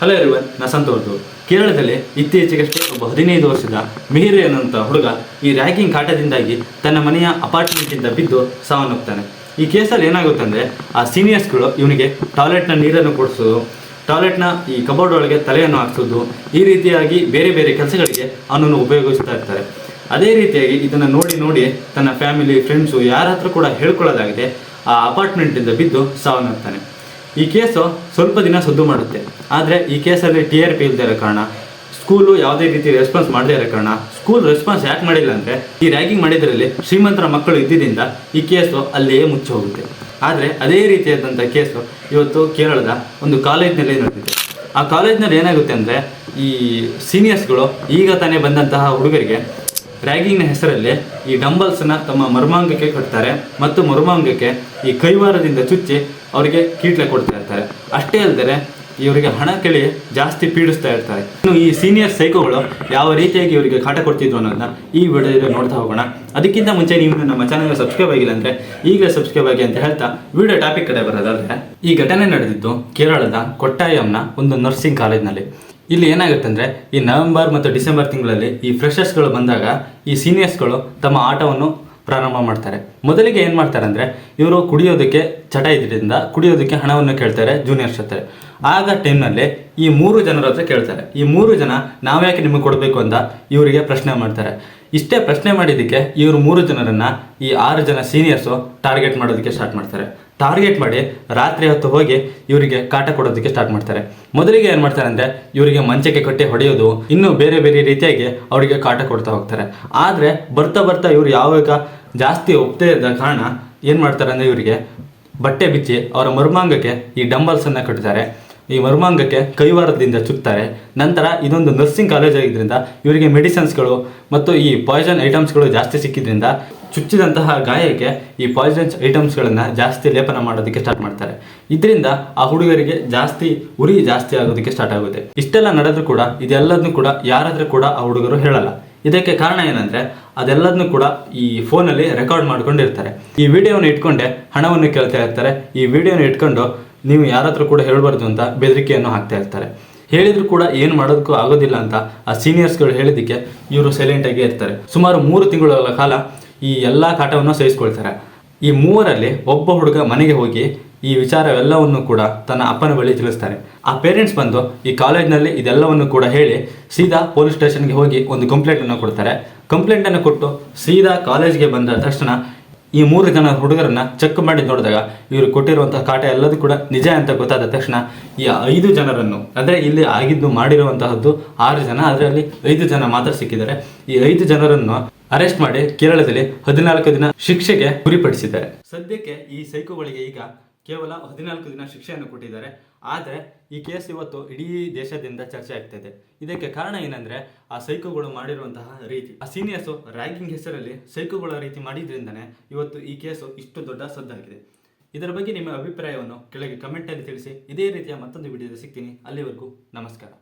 Hello everyone ನಾ ಸಂತೋರ್ದು ಕೇರಳದಲ್ಲಿ ಇತ್ತೀಚೆಗಷ್ಟೇ ಒಬ್ಬ ಹದಿನೈದು ವರ್ಷದ ಮಿಹಿರ್ ಎನ್ನುವಂಥ ಹುಡುಗ ಈ ರ್ಯಾಗಿಂಗ್ ಕಾಟದಿಂದಾಗಿ ತನ್ನ ಮನೆಯ ಅಪಾರ್ಟ್ಮೆಂಟಿಂದ ಬಿದ್ದು ಸಾವನ್ನಪ್ತಾನೆ. ಈ ಕೇಸಲ್ಲಿ ಏನಾಗುತ್ತಂದರೆ, ಆ ಸೀನಿಯರ್ಸ್ಗಳು ಇವನಿಗೆ ಟಾಯ್ಲೆಟ್ನ ನೀರನ್ನು ಕೊಡಿಸೋದು ಟಾಯ್ಲೆಟ್ನ ಈ ಕಬೋರ್ಡ್ ಒಳಗೆ ತಲೆಯನ್ನು ಹಾಕ್ಸೋದು, ಈ ರೀತಿಯಾಗಿ ಬೇರೆ ಬೇರೆ ಕೆಲಸಗಳಿಗೆ ಅವನನ್ನು ಉಪಯೋಗಿಸ್ತಾ ಇರ್ತಾರೆ. ಅದೇ ರೀತಿಯಾಗಿ ಇದನ್ನು ನೋಡಿ ನೋಡಿ ತನ್ನ ಫ್ಯಾಮಿಲಿ ಫ್ರೆಂಡ್ಸು ಯಾರ ಹತ್ರ ಕೂಡ ಹೇಳ್ಕೊಳ್ಳೋದಾಗಿದೆ, ಆ ಅಪಾರ್ಟ್ಮೆಂಟಿಂದ ಬಿದ್ದು ಸಾವನ್ನಪ್ತಾನೆ. ಈ ಕೇಸು ಸ್ವಲ್ಪ ದಿನ ಸದ್ದು ಮಾಡುತ್ತೆ. ಆದರೆ ಈ ಕೇಸಲ್ಲಿ ಟಿ ಆರ್ ಪಿ ಇಲ್ಲದೆ ಇರೋ ಕಾರಣ, ಸ್ಕೂಲು ಯಾವುದೇ ರೀತಿ ರೆಸ್ಪಾನ್ಸ್ ಮಾಡದೇ ಇರೋ ಕಾರಣ, ಸ್ಕೂಲ್ ರೆಸ್ಪಾನ್ಸ್ ಯಾಕೆ ಮಾಡಿಲ್ಲ ಅಂದರೆ, ಈ ರ್ಯಾಗಿಂಗ್ ಮಾಡಿದ್ರಲ್ಲಿ ಶ್ರೀಮಂತರ ಮಕ್ಕಳು ಇದ್ದಿದ್ದರಿಂದ ಈ ಕೇಸು ಅಲ್ಲಿಯೇ ಮುಚ್ಚಿ ಹೋಗುತ್ತೆ. ಆದರೆ ಅದೇ ರೀತಿಯಾದಂಥ ಕೇಸು ಇವತ್ತು ಕೇರಳದ ಒಂದು ಕಾಲೇಜ್ನಲ್ಲಿ ನಡೆದಿದೆ. ಆ ಕಾಲೇಜ್ನಲ್ಲಿ ಏನಾಗುತ್ತೆ ಅಂದರೆ, ಈ ಸೀನಿಯರ್ಸ್ಗಳು ಈಗ ತಾನೇ ಬಂದಂತಹ ಹುಡುಗರಿಗೆ ರ್ಯಾಗಿಂಗ್ನ ಹೆಸರಲ್ಲಿ ಈ ಡಂಬಲ್ಸ್ನ ತಮ್ಮ ಮರ್ಮಾಂಗಕ್ಕೆ ಕಟ್ತಾರೆ ಮತ್ತು ಮರ್ಮಾಂಗಕ್ಕೆ ಈ ಕೈವಾರದಿಂದ ಚುಚ್ಚಿ ಅವರಿಗೆ ಕೀಟ್ಲೆ ಕೊಡ್ತಾ ಇರ್ತಾರೆ. ಅಷ್ಟೇ ಅಲ್ಲದೆ ಇವರಿಗೆ ಹಣ ಕೇಳಿ ಜಾಸ್ತಿ ಪೀಡಿಸ್ತಾ ಇರ್ತಾರೆ. ಇನ್ನು ಈ ಸೀನಿಯರ್ ಸೈಕೋಗಳು ಯಾವ ರೀತಿಯಾಗಿ ಇವರಿಗೆ ಕಾಟ ಕೊಡ್ತಿದ್ವು ಅನ್ನೋದನ್ನ ಈ ವಿಡಿಯೋದಲ್ಲಿ ನೋಡ್ತಾ ಹೋಗೋಣ. ಅದಕ್ಕಿಂತ ಮುಂಚೆ ನೀವು ನಮ್ಮ ಚಾನಲ್ಗೆ ಸಬ್ಸ್ಕ್ರೈಬ್ ಆಗಿಲ್ಲ ಅಂದರೆ ಈಗಲೇ ಸಬ್ಸ್ಕ್ರೈಬ್ ಆಗಿ ಅಂತ ಹೇಳ್ತಾ ವಿಡಿಯೋ ಟಾಪಿಕ್ ಕಡೆ ಬರೋದಾದ್ರೆ ಈ ಘಟನೆ ನಡೆದಿದ್ದು ಕೇರಳದ ಕೊಟ್ಟಾಯಂನ ಒಂದು ನರ್ಸಿಂಗ್ ಕಾಲೇಜ್ನಲ್ಲಿ. ಇಲ್ಲಿ ಏನಾಗುತ್ತೆ ಅಂದರೆ ಈ ನವೆಂಬರ್ ಮತ್ತು ಡಿಸೆಂಬರ್ ತಿಂಗಳಲ್ಲಿ ಈ ಫ್ರೆಷರ್ಸ್ಗಳು ಬಂದಾಗ ಈ ಸೀನಿಯರ್ಸ್ಗಳು ತಮ್ಮ ಆಟವನ್ನು ಪ್ರಾರಂಭ ಮಾಡ್ತಾರೆ. ಮೊದಲಿಗೆ ಏನು ಮಾಡ್ತಾರೆ ಅಂದರೆ ಇವರು ಕುಡಿಯೋದಕ್ಕೆ ಚಟ ಇದ್ರಿಂದ ಕುಡಿಯೋದಕ್ಕೆ ಹಣವನ್ನು ಕೇಳ್ತಾರೆ ಜೂನಿಯರ್ಸ್ ಹತ್ರ. ಆಗ ಟೈಮ್ನಲ್ಲಿ ಈ ಮೂರು ಜನರ ಹತ್ರ ಕೇಳ್ತಾರೆ. ಈ ಮೂರು ಜನ ನಾವ್ಯಾಕೆ ನಿಮಗೆ ಕೊಡಬೇಕು ಅಂತ ಇವರಿಗೆ ಪ್ರಶ್ನೆ ಮಾಡ್ತಾರೆ. ಇಷ್ಟೇ ಪ್ರಶ್ನೆ ಮಾಡಿದ್ದಕ್ಕೆ ಇವರು ಮೂರು ಜನರನ್ನ ಈ ಆರು ಜನ ಸೀನಿಯರ್ಸು ಟಾರ್ಗೆಟ್ ಮಾಡೋದಕ್ಕೆ ಸ್ಟಾರ್ಟ್ ಮಾಡ್ತಾರೆ. ಟಾರ್ಗೆಟ್ ಮಾಡಿ ರಾತ್ರಿ ಹೊತ್ತು ಹೋಗಿ ಇವರಿಗೆ ಕಾಟ ಕೊಡೋದಕ್ಕೆ ಸ್ಟಾರ್ಟ್ ಮಾಡ್ತಾರೆ. ಮೊದಲಿಗೆ ಏನು ಮಾಡ್ತಾರೆ ಅಂದರೆ ಇವರಿಗೆ ಮಂಚಕ್ಕೆ ಕಟ್ಟಿ ಹೊಡೆಯೋದು, ಇನ್ನೂ ಬೇರೆ ಬೇರೆ ರೀತಿಯಾಗಿ ಅವರಿಗೆ ಕಾಟ ಕೊಡ್ತಾ ಹೋಗ್ತಾರೆ. ಆದರೆ ಬರ್ತಾ ಬರ್ತಾ ಇವರು ಯಾವಾಗ ಜಾಸ್ತಿ ಒಪ್ಪದೇ ಇದ್ದ ಕಾರಣ ಏನು ಮಾಡ್ತಾರೆ ಅಂದರೆ ಇವರಿಗೆ ಬಟ್ಟೆ ಬಿಚ್ಚಿ ಅವರ ಮರ್ಮಾಂಗಕ್ಕೆ ಈ ಡಂಬಲ್ಸನ್ನು ಕಟ್ತಾರೆ. ಈ ಮರ್ಮಾಂಗಕ್ಕೆ ಕೈವಾರದಿಂದ ಚುಕ್ತಾರೆ. ನಂತರ ಇದೊಂದು ನರ್ಸಿಂಗ್ ಕಾಲೇಜ್ ಆಗಿದ್ದರಿಂದ ಇವರಿಗೆ ಮೆಡಿಸನ್ಸ್ಗಳು ಮತ್ತು ಈ ಪಾಯ್ಸನ್ ಐಟಮ್ಸ್ಗಳು ಜಾಸ್ತಿ ಸಿಕ್ಕಿದ್ರಿಂದ ಚುಚ್ಚಿದಂತಹ ಗಾಯಕ್ಕೆ ಈ ಪಾಯ್ಸನ್ಸ್ ಐಟಮ್ಸ್ಗಳನ್ನು ಜಾಸ್ತಿ ಲೇಪನ ಮಾಡೋದಕ್ಕೆ ಸ್ಟಾರ್ಟ್ ಮಾಡ್ತಾರೆ. ಇದರಿಂದ ಆ ಹುಡುಗರಿಗೆ ಜಾಸ್ತಿ, ಉರಿ ಜಾಸ್ತಿ ಆಗೋದಕ್ಕೆ ಸ್ಟಾರ್ಟ್ ಆಗುತ್ತೆ. ಇಷ್ಟೆಲ್ಲ ನಡೆದ್ರೂ ಕೂಡ ಇದೆಲ್ಲದನ್ನು ಕೂಡ ಯಾರಾದರೂ ಕೂಡ ಆ ಹುಡುಗರು ಹೇಳಲ್ಲ. ಇದಕ್ಕೆ ಕಾರಣ ಏನಂದ್ರೆ ಅದೆಲ್ಲದನ್ನು ಕೂಡ ಈ ಫೋನಲ್ಲಿ ರೆಕಾರ್ಡ್ ಮಾಡ್ಕೊಂಡಿರ್ತಾರೆ. ಈ ವಿಡಿಯೋನ ಇಟ್ಕೊಂಡೆ ಹಣವನ್ನು ಕೇಳ್ತಾ ಇರ್ತಾರೆ. ಈ ವಿಡಿಯೋನ ಇಟ್ಕೊಂಡು ನೀವು ಯಾರಾದರೂ ಹತ್ರ ಕೂಡ ಹೇಳಬಾರ್ದು ಅಂತ ಬೆದರಿಕೆಯನ್ನು ಹಾಕ್ತಾ ಇರ್ತಾರೆ. ಹೇಳಿದ್ರು ಕೂಡ ಏನು ಮಾಡೋದಕ್ಕೂ ಆಗೋದಿಲ್ಲ ಅಂತ ಆ ಸೀನಿಯರ್ಸ್ಗಳು ಹೇಳಿದ್ದಕ್ಕೆ ಇವರು ಸೈಲೆಂಟಾಗಿ ಇರ್ತಾರೆ. ಸುಮಾರು ಮೂರು ತಿಂಗಳ ಕಾಲ ಈ ಎಲ್ಲ ಕಾಟವನ್ನು ಸಹಿಸ್ಕೊಳ್ತಾರೆ ಈ ಮೂವರಲ್ಲಿ ಒಬ್ಬ ಹುಡುಗ ಮನೆಗೆ ಹೋಗಿ ಈ ವಿಚಾರವೆಲ್ಲವನ್ನು ಕೂಡ ತನ್ನ ಅಪ್ಪನ ಬಳಿ ತಿಳಿಸ್ತಾರೆ. ಆ ಪೇರೆಂಟ್ಸ್ ಬಂದು ಈ ಕಾಲೇಜ್ನಲ್ಲಿ ಇದೆಲ್ಲವನ್ನು ಕೂಡ ಹೇಳಿ ಸೀದಾ ಪೊಲೀಸ್ ಸ್ಟೇಷನ್ಗೆ ಹೋಗಿ ಒಂದು ಕಂಪ್ಲೇಂಟನ್ನು ಕೊಡ್ತಾರೆ. ಕಂಪ್ಲೇಂಟನ್ನು ಕೊಟ್ಟು ಸೀದಾ ಕಾಲೇಜ್ಗೆ ಬಂದ ತಕ್ಷಣ ಈ ಮೂರು ಜನ ಹುಡುಗರನ್ನ ಚೆಕ್ ಮಾಡಿ ನೋಡಿದಾಗ ಇವರು ಕೊಟ್ಟಿರುವಂತಹ ಕಾಟ ಎಲ್ಲದೂ ಕೂಡ ನಿಜ ಅಂತ ಗೊತ್ತಾದ ತಕ್ಷಣ ಈ ಐದು ಜನರನ್ನು, ಅಂದರೆ ಇಲ್ಲಿ ಆಗಿದ್ದು ಮಾಡಿರುವಂತಹದ್ದು ಆರು ಜನ, ಅದರಲ್ಲಿ ಐದು ಜನ ಮಾತ್ರ ಸಿಕ್ಕಿದ್ದಾರೆ. ಈ ಐದು ಜನರನ್ನು ಅರೆಸ್ಟ್ ಮಾಡಿ ಕೇರಳದಲ್ಲಿ ಹದಿನಾಲ್ಕು ದಿನ ಶಿಕ್ಷೆಗೆ ಗುರಿಪಡಿಸಿದ್ದಾರೆ. ಸದ್ಯಕ್ಕೆ ಈ ಸೈಕೋಗಳಿಗೆ ಈಗ ಕೇವಲ ಹದಿನಾಲ್ಕು ದಿನ ಶಿಕ್ಷೆಯನ್ನು ಕೊಟ್ಟಿದ್ದಾರೆ. ಆದರೆ ಈ ಕೇಸ್ ಇವತ್ತು ಇಡೀ ದೇಶದಿಂದ ಚರ್ಚೆ ಆಗ್ತಿದೆ. ಇದಕ್ಕೆ ಕಾರಣ ಏನಂದ್ರೆ ಆ ಸೈಕೋಗಳು ಮಾಡಿರುವಂತಹ ರೀತಿ. ಆ ಸೀನಿಯರ್ಸು ರ್ಯಾಗಿಂಗ್ ಹೆಸರಲ್ಲಿ ಸೈಕೋಗಳ ರೀತಿ ಮಾಡಿದ್ರಿಂದನೇ ಇವತ್ತು ಈ ಕೇಸು ಇಷ್ಟು ದೊಡ್ಡ ಸದ್ದಾಗಿದೆ. ಇದರ ಬಗ್ಗೆ ನಿಮ್ಮ ಅಭಿಪ್ರಾಯವನ್ನು ಕೆಳಗೆ ಕಮೆಂಟಲ್ಲಿ ತಿಳಿಸಿ. ಇದೇ ರೀತಿಯ ಮತ್ತೊಂದು ವಿಡಿಯೋದಲ್ಲಿ ಸಿಗ್ತೀನಿ. ಅಲ್ಲಿವರೆಗೂ ನಮಸ್ಕಾರ.